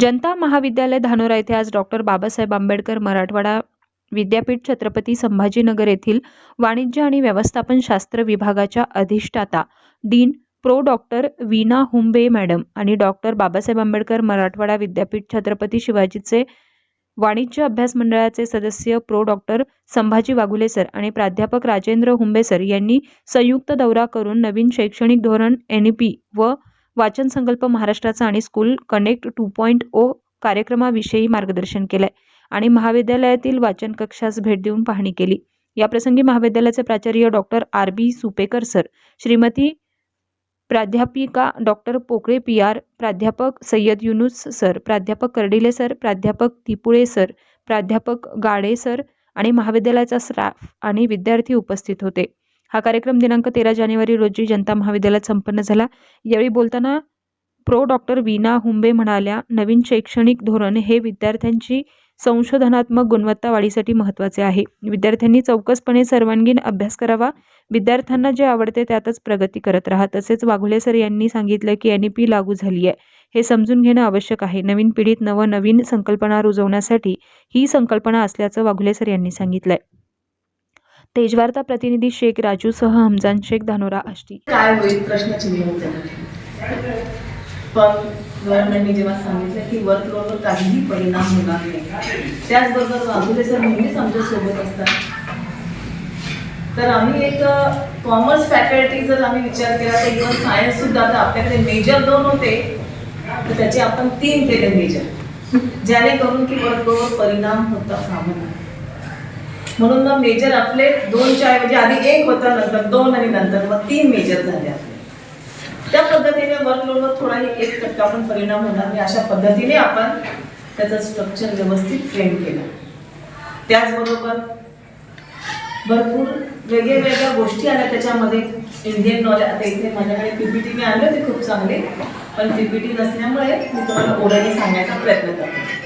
जनता महाविद्यालय धानोरा येथे आज डॉक्टर बाबासाहेब आंबेडकर मराठवाडा विद्यापीठ छत्रपती संभाजीनगर येथील वाणिज्य आणि व्यवस्थापन शास्त्र विभागाच्या अधिष्ठाता dean pro doctor Veena Humbe madam आणि डॉक्टर बाबासाहेब आंबेडकर मराठवाडा विद्यापीठ छत्रपती शिवाजीचे वाणिज्य अभ्यास मंडळाचे सदस्य pro doctor Sambhaji Waghule sir आणि प्राध्यापक राजेंद्र हुंबे सर यांनी संयुक्त दौरा करून नवीन शैक्षणिक धोरण एन पी व वाचन संकल्प महाराष्ट्राचा आणि school connect two point O कार्यक्रमाविषयी मार्गदर्शन केलंय. आणि महाविद्यालयातील वाचन कक्षास भेट देऊन पाहणी केली. याप्रसंगी महाविद्यालयाचे प्राचार्य doctor R B Supekar sir Shrimati प्राध्यापिका डॉक्टर पोकळे पी आर प्राध्यापक सय्यद युनुस सर प्राध्यापक कर्डिले सर प्राध्यापक तिपुळे सर प्राध्यापक गाडे सर आणि महाविद्यालयाचा स्टाफ आणि विद्यार्थी उपस्थित होते. हा कार्यक्रम दिनांक तेरा जानेवारी रोजी जनता महाविद्यालयात संपन्न झाला. यावेळी बोलताना प्रो. डॉक्टर वीणा हुंबे म्हणाल्या नवीन शैक्षणिक धोरण हे विद्यार्थ्यांची संशोधनात्मक गुणवत्ता वाढीसाठी महत्त्वाचे आहे. विद्यार्थ्यांनी चौकसपणे सर्वांगीण अभ्यास करावा. विद्यार्थ्यांना जे आवडते त्यातच प्रगती करत राहा. तसेच वाघुले सर यांनी सांगितलं की एन ई पी लागू झाली आहे. हे समजून घेणं आवश्यक आहे. नवीन पिढीत नवनवीन संकल्पना रुजवण्यासाठी ही संकल्पना असल्याचं वाघुले सर यांनी सांगितलं आहे तेजवार्ता प्रतिनिधी शेख राजूसह हमजान शेख धानोरा आष्टी. काय होईल प्रश्नचिन्ह पण गव्हर्नमेंटने जेव्हा सांगितलं की वर्कलोडवर काहीही परिणाम होणार नाही त्याचबरोबर वाघुले सर नेहमीच आमच्यासोबत असतात तर आम्ही एक कॉमर्स फॅकल्टी जर आम्ही विचार केला तर इव्हन सायन्स सुद्धा आता आपल्याकडे मेजर दोन होते तर त्याचे आपण तीन केले मेजर ज्याने करून की वर्कलोडवर परिणाम होता कामा म्हणून मग मेजर आपले दोनच्या ऐवजी आधी एक होता नंतर दोन आणि नंतर मग तीन मेजर झाले आपले. त्या पद्धतीने वर्कलोडवर थोडाही एक टक्का पण परिणाम होणार नाही. अशा पद्धतीने आपण त्याचं स्ट्रक्चर व्यवस्थित फ्रेम केलं. त्याचबरोबर भरपूर वेगळ्या वेगळ्या गोष्टी आल्या त्याच्यामध्ये. इंडियन नॉलेज आता इथे माझ्याकडे पीपीटी मी आणले होते खूप चांगले. पण पीपीटी नसल्यामुळे मी तुम्हाला ओरडे सांगण्याचा प्रयत्न करते.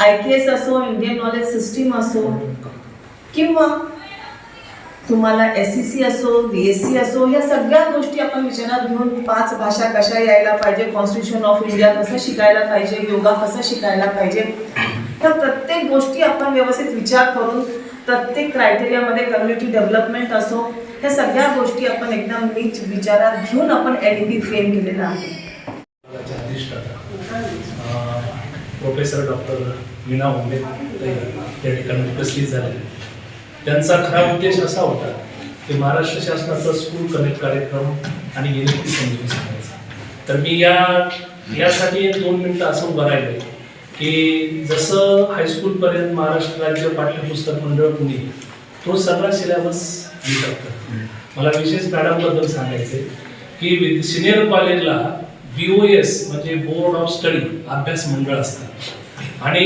आय पी एस असो इंडियन नॉलेज सिस्टीम असो किंवा तुम्हाला एस सी सी असो बी एस सी असो या सगळ्या गोष्टी आपण विचारात घेऊन पाच भाषा कशा यायला पाहिजे कॉन्स्टिट्यूशन ऑफ इंडिया कसं शिकायला पाहिजे योगा कसं शिकायला पाहिजे तर प्रत्येक गोष्टी आपण व्यवस्थित विचार करून प्रत्येक क्रायटेरियामध्ये कम्युनिटी डेव्हलपमेंट असो ह्या सगळ्या गोष्टी आपण एकदम नीच विचारात घेऊन आपण एन पी फ्रेम केलेला आहे. प्रोफेसर डॉक्टर मीना या ठिकाणी उपस्थित झाले. त्यांचा खरा उद्देश असा होता की महाराष्ट्र शासनाचा स्कूल कनेक्ट कार्यक्रम आणि एन समजून सांगायचा. तर मी या यासाठी दोन मिनटं असं उभं राहिले की जसं हायस्कूलपर्यंत महाराष्ट्र राज्य पाठ्यपुस्तक मंडळ पुणे तो सगळा सिलेबस विचारतात मला विशेष मॅडमबद्दल सांगायचे की सिनियर कॉलेजला बी ओ एस म्हणजे बोर्ड ऑफ स्टडी अभ्यास मंडळ असतात आणि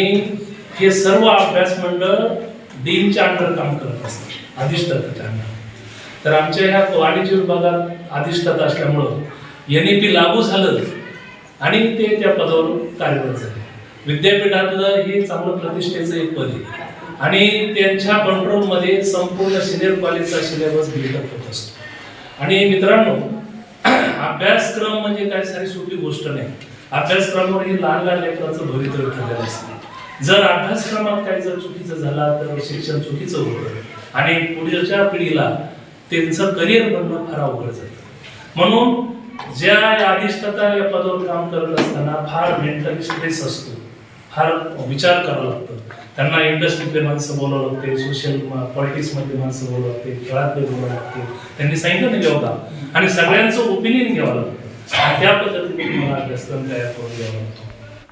हे सर्व अभ्यास मंडळ डीनच्या अंडर काम करत असतात अधिष्ठाताच्या अंडर तर आमच्या ह्या वाणिज्य विभागात अधिष्ठाता असल्यामुळं एन ई पी लागू झालं आणि ते त्या पदावर कार्यरत झाले. विद्यापीठातलं हे चांगलं प्रतिष्ठेचं एक पद आहे. आणि त्यांच्या कंट्रोलमध्ये संपूर्ण सिनियर कॉलेजचा सिलेबस बिल्डअप होत असतो. आणि मित्रांनो अभ्यासक्रम म्हणजे काय सारी सोपी गोष्ट नाही. अभ्यासक्रमावर हे लहान लहान लेकरांचं भवितव्य ठरलेलं असतं. जर अभ्यासक्रमात काही जर चुकीचं झाला तर शिक्षण चुकीचं होतं. आणि पुढच्या पिढीला त्यांचं करिअर बनणं फार अवघड जातं म्हणून ज्या या अधिष्ठाता या पदावर काम करत असताना फार मेंटली स्ट्रेस असतो. फार विचार करावा लागतो. त्यांना इंडस्ट्रीतले माणसं बोलावं लागते सोशल पॉलिटिक्समधले माणसं बोलावं लागते खेळातले बोलावं लागते. त्यांनी सांगितलं नाही होता आणि सगळ्यांचं ओपिनियन घ्यावं लागतं. त्या पद्धतीने तुम्हाला अभ्यासक्रम तयार करून घ्यावा लागतो.